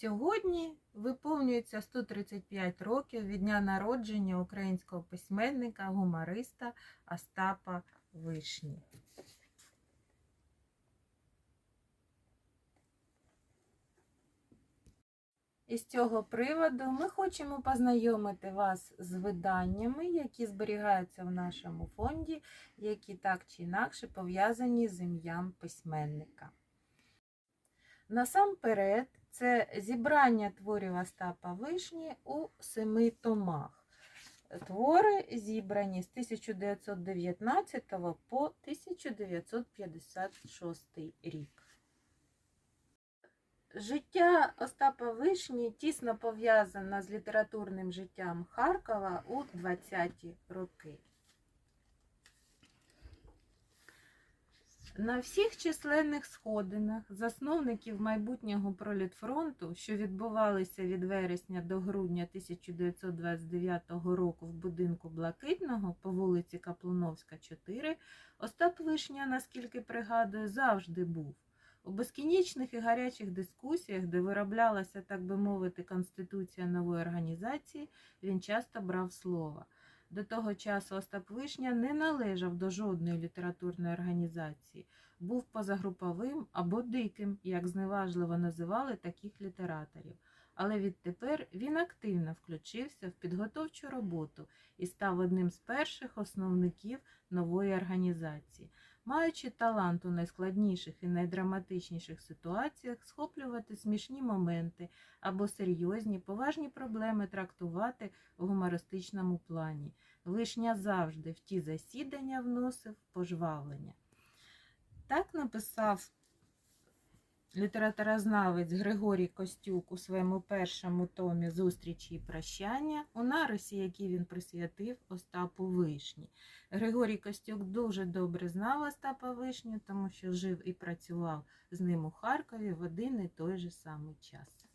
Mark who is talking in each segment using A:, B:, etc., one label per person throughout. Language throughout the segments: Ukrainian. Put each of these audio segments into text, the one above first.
A: Сьогодні виповнюється 135 років від дня народження українського письменника, гумориста Остапа Вишні. І з цього приводу ми хочемо познайомити вас з виданнями, які зберігаються в нашому фонді, які так чи інакше пов'язані з ім'ям письменника. Насамперед, це зібрання творів Остапа Вишні у семи томах. Твори зібрані з 1919 по 1956 рік. Життя Остапа Вишні тісно пов'язане з літературним життям Харкова у 20-ті роки. На всіх численних сходинах засновників майбутнього пролітфронту, що відбувалися від вересня до грудня 1929 року в будинку Блакитного по вулиці Каплуновська, 4, Остап Вишня, наскільки пригадую, завжди був. У безкінечних і гарячих дискусіях, де вироблялася, так би мовити, конституція нової організації, він часто брав слово. До того часу Остап Вишня не належав до жодної літературної організації, був позагруповим або диким, як зневажливо називали таких літераторів. Але відтепер він активно включився в підготовчу роботу і став одним з перших основників нової організації, маючи талант у найскладніших і найдраматичніших ситуаціях схоплювати смішні моменти або серйозні, поважні проблеми трактувати в гумористичному плані. Вишня завжди в ті засідання вносив пожвавлення. Так написав літературознавець Григорій Костюк у своєму першому томі Зустрічі і прощання, у нарисі, який він присвятив Остапу Вишні. Григорій Костюк дуже добре знав Остапа Вишню, тому що жив і працював з ним у Харкові в один і той же самий час.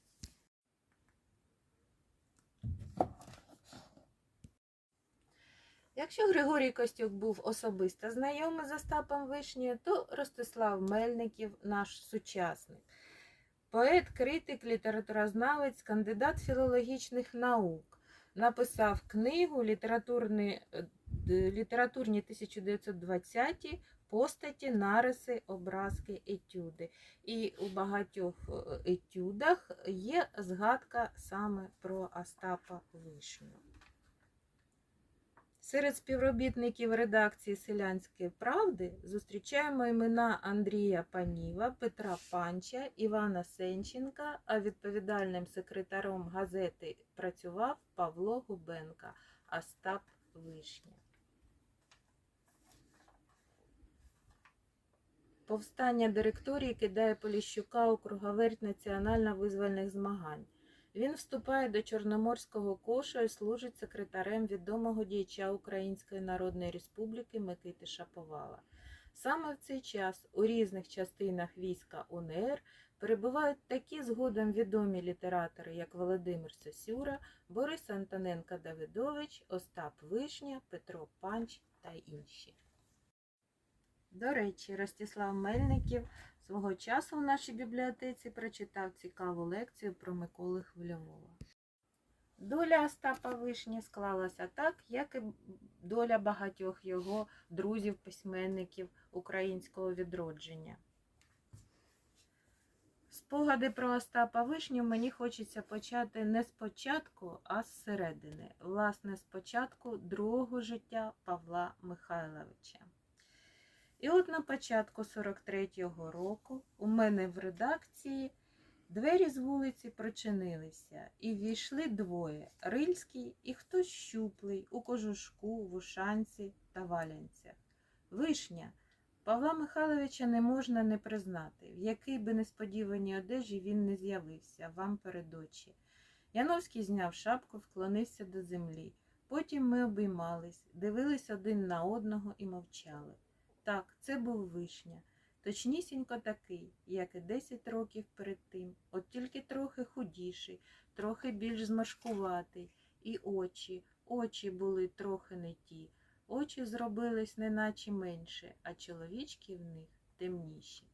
A: Якщо Григорій Костюк був особисто знайомий з Остапом Вишнею, то Ростислав Мельників наш сучасник. Поет, критик, літературознавець, кандидат філологічних наук. Написав книгу літературні, е, літературні 1920-ті постаті, нариси, образки, етюди. І у багатьох е, етюдах є згадка саме про Остапа Вишню. Серед співробітників редакції Селянської правди зустрічаємо імена Андрія Паніва, Петра Панча, Івана Сенченка, а відповідальним секретарем газети працював Павло Губенка, Остап Вишня. Повстання директорії кидає Поліщука у круговерть національно-визвольних змагань. Він вступає до Чорноморського коша і служить секретарем відомого діяча Української Народної Республіки Микити Шаповала. Саме в цей час у різних частинах війська УНР перебувають такі згодом відомі літератори, як Володимир Сосюра, Борис Антоненко Давидович, Остап Вишня, Петро Панч та інші. До речі, Ростислав Мельників свого часу в нашій бібліотеці прочитав цікаву лекцію про Миколи Хвильового. Доля Остапа Вишні склалася так, як і доля багатьох його друзів-письменників українського відродження. Спогади про Остапа Вишню мені хочеться почати не спочатку, а зсередини. Власне, спочатку другого життя Павла Михайловича. І от на початку 43-го року у мене в редакції двері з вулиці прочинилися, і війшли двоє Рильський і хтось щуплий у кожушку, в ушанці та валянцях. Вишня. Павла Михайловича не можна не признати, в якій би несподіваній одежі він не з'явився вам перед очі. Яновський зняв шапку, вклонився до землі. Потім ми обіймались, дивились один на одного і мовчали. Так, це був вишня, точнісінько такий, як і 10 років перед тим, от тільки трохи худіший, трохи більш змашкуватий, і очі, очі були трохи не ті, очі зробились неначе менше, а чоловічки в них темніші.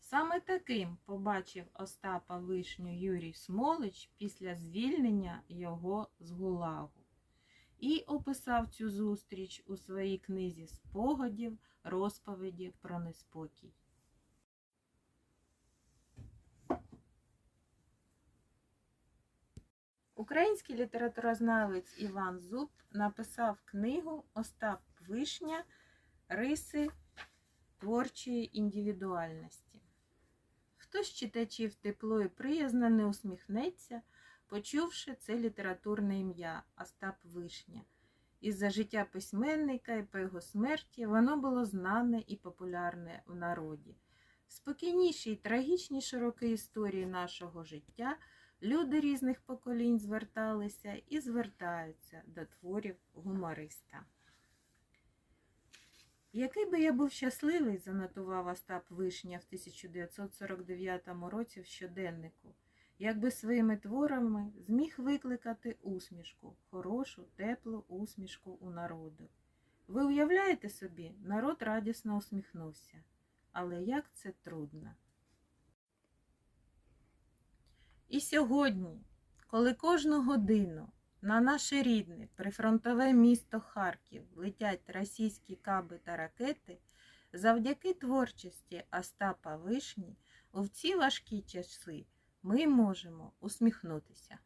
A: Саме таким побачив Остапа Вишню Юрій Смолич після звільнення його з Гулагу і описав цю зустріч у своїй книзі спогадів, розповіді про неспокій. Український літературознавець Іван Зуб написав книгу Остап Вишня Риси творчої індивідуальності. Хто з читачів тепло і приязно не усміхнеться, почувши це літературне ім'я Остап Вишня. Із-за життя письменника і по його смерті воно було знане і популярне в народі. Спокійніші й трагічніші роки історії нашого життя люди різних поколінь зверталися і звертаються до творів гумориста. Який би я був щасливий, занотував Остап Вишня в 1949 році в щоденнику, якби своїми творами зміг викликати усмішку, хорошу, теплу усмішку у народу. Ви уявляєте собі, народ радісно усміхнувся. Але як це трудно. І сьогодні, коли кожну годину на наше рідне прифронтове місто Харків летять російські каби та ракети, завдяки творчості Остапа Вишні у ці важкі часи ми можемо усміхнутися.